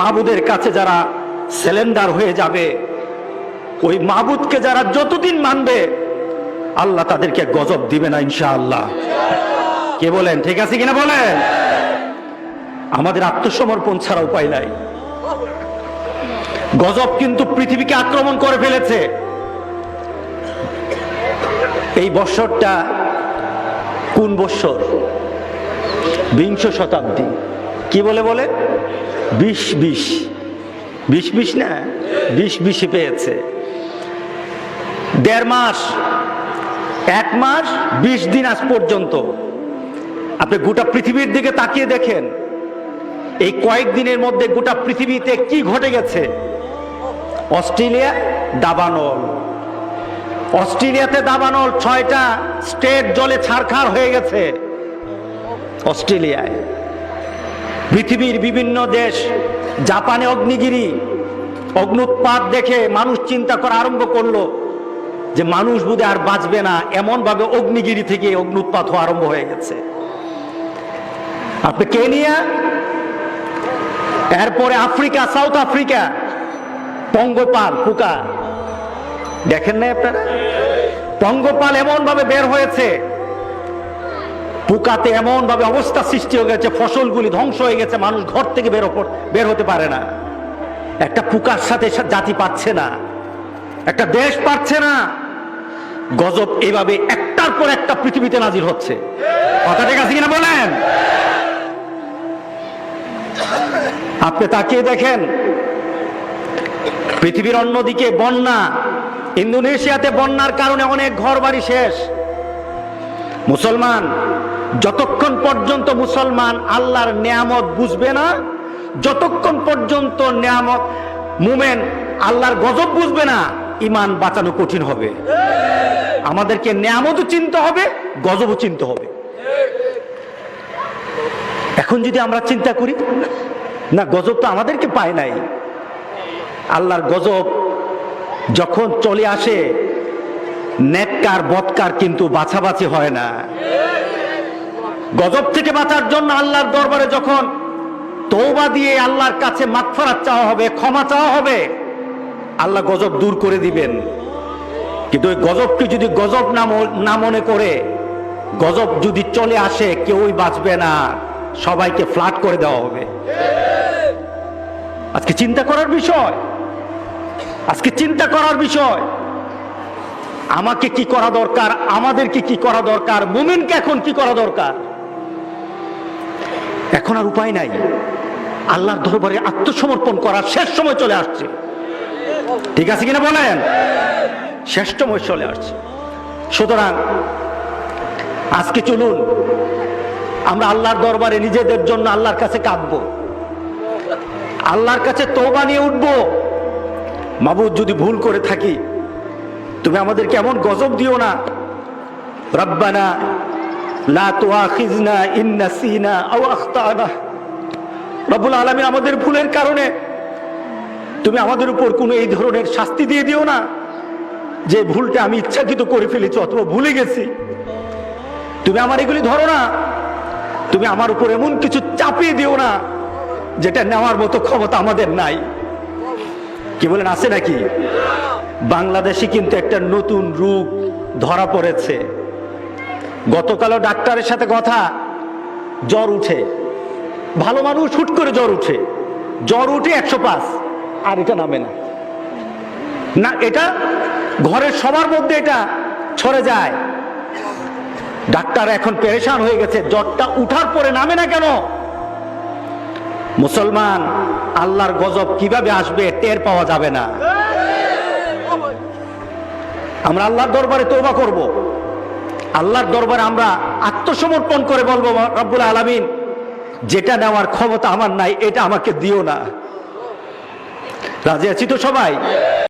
মাহবুদের কাছে যারা সিলিন্ডার হয়ে যাবে, ওই মাহবুদকে যারা যতদিন মানবে, আল্লাহ তাদেরকে গজব দিবে না ইনশাআল্লাহ। কে বলেন, ঠিক আছে কিনা বলেন? আমাদের আত্মসমর্পণ ছাড়া উপায় নাই। গজব কিন্তু পৃথিবীকে আক্রমণ করে ফেলেছে। এই বৎসরটা কোন বৎসর? বিংশ শতাব্দী। কি বলে বলে? বিশ বিশ। বিশ বিশ না, বিশ বিশে পেয়েছে। দেড় মাস, এক মাস, বিশ দিন আজ পর্যন্ত। আপনি গোটা পৃথিবীর দিকে তাকিয়ে দেখেন, এই কয়েকদিনের মধ্যে গোটা পৃথিবীতে কি ঘটে গেছে? অস্ট্রেলিয়া, দাবানল। অস্ট্রেলিয়াতে দাবানল ছয়টা স্টেট জলে ছারখার হয়ে গেছে। অস্ট্রেলিয়ায়। পৃথিবীর বিভিন্ন দেশ, জাপানে অগ্নিগিরি, অগ্নুৎপাত দেখে মানুষ চিন্তা করা আরম্ভ করল যে মানুষ বুধে আর বাঁচবে না। এমন ভাবে অগ্নিগিরি থেকে অগ্নুৎপাত হওয়া আরম্ভ হয়ে গেছে। আপনি কেনিয়া, এরপরে আফ্রিকা, সাউথ আফ্রিকা, পঙ্গপাল পোকা দেখেন না আপনারা? পঙ্গপাল এমন ভাবে বের হয়েছে পোকাতে এমন ভাবে অবস্থা সৃষ্টি হয়ে গেছে, ফসলগুলি ধ্বংস হয়ে গেছে, মানুষ ঘর থেকে বের বের হতে পারে না। একটা পোকার সাথে জাতি পাচ্ছে না। একটা দেশ পাচ্ছে না। গজব এইভাবে একটার পর একটা পৃথিবীতে নাজির হচ্ছে। কথা ঠিক আছে কিনা বলেন? আপনি তাকিয়ে দেখেন, পৃথিবীর অন্যদিকে বন্যা, ইন্দোনেশিয়াতে বন্যার কারণে অনেক ঘর বাড়ি শেষ। মুসলমান যতক্ষণ পর্যন্ত মুসলমান আল্লাহর নিয়ামত বুঝবে না, যতক্ষণ পর্যন্ত নিয়ামত মুমেন আল্লাহর গজব বুঝবে না ইমান বাঁচানো কঠিন হবে। আমাদেরকে নিয়ামতও চিনতে হবে, গজবও চিনতে হবে। এখন যদি আমরা চিন্তা করি, না, গজব তো আমাদেরকে পায় নাই। আল্লাহর গজব যখন চলে আসে, নেককার, বৎকার কিন্তু বাছাবাছি হয় না। গজব থেকে বাঁচার জন্য আল্লাহর দরবারে যখন তৌবা দিয়ে আল্লাহর কাছে মাগফারাত চাওয়া হবে, ক্ষমা চাওয়া হবে, আল্লাহ গজব দূর করে দিবেন। কিন্তু ওই গজবকে যদি গজব না মনে করে, গজব যদি চলে আসে, কেউই বাঁচবে না। সবাইকে ফ্ল্যাট করে দেওয়া হবে। আজকে চিন্তা করার বিষয়। আজকে চিন্তা করার বিষয়। আমাকে কি করা দরকার? আমাদেরকে কি করা দরকার? মুমিনকে এখন কি করা দরকার? এখন আর উপায় নাই। আল্লাহর দরবারে আত্মসমর্পণ করার শেষ সময় চলে আসছে। ঠিক আছে কিনা বলেন? শেষ সময় চলে আসছে। সুতরাং আজকে চলুন, আমরা আল্লাহর দরবারে নিজেদের জন্য আল্লাহর কাছে কাঁদবো। আল্লাহর কাছে তোবা নিয়ে উঠবো। মাবুদ, যদি ভুল করে থাকি, তুমি আমাদের কেমন গজব দিও না। রব্বানা লা তুআখিজনা ইন নাসিনা আও আখতানা রব্বুল আলামিন আমাদের ভুলের কারণে তুমি আমাদের উপর কোনো এই ধরনের শাস্তি দিয়ে দিও না। যে ভুলটা আমি ইচ্ছাকৃত করে ফেলেছি অথবা ভুলে গেছি। তুমি আমার এগুলি ধরো না। তুমি আমার উপর এমন কিছু চাপিয়ে দিও না, যেটা নেওয়ার মতো ক্ষমতা আমাদের নাই। কি বলেন, আছে নাকি? বাংলাদেশে কিন্তু একটা নতুন রূপ ধরা পড়েছে। গতকালও ডাক্তারের সাথে কথা। জ্বর উঠে। ভালো মানুষ হুট করে জ্বর উঠে। জ্বর উঠে একশো পাঁচ। আর এটা নামে না। না, এটা ঘরের সবার মধ্যে এটা ছড়ে যায়। ডাক্তার এখন পেরেশান হয়ে গেছে। জ্বরটা উঠার পরে নামে না কেন? মুসলমান, আল্লাহর গজব কীভাবে আসবে টের পাওয়া যাবে না। আমরা আল্লাহর দরবারে তৌবা করব। আল্লাহর দরবারে আমরা আত্মসমর্পণ করে বলব, রব্বুল আলমিন, যেটা নেওয়ার ক্ষমতা আমার নাই, এটা আমাকে দিও না। রাজি আছি তো সবাই?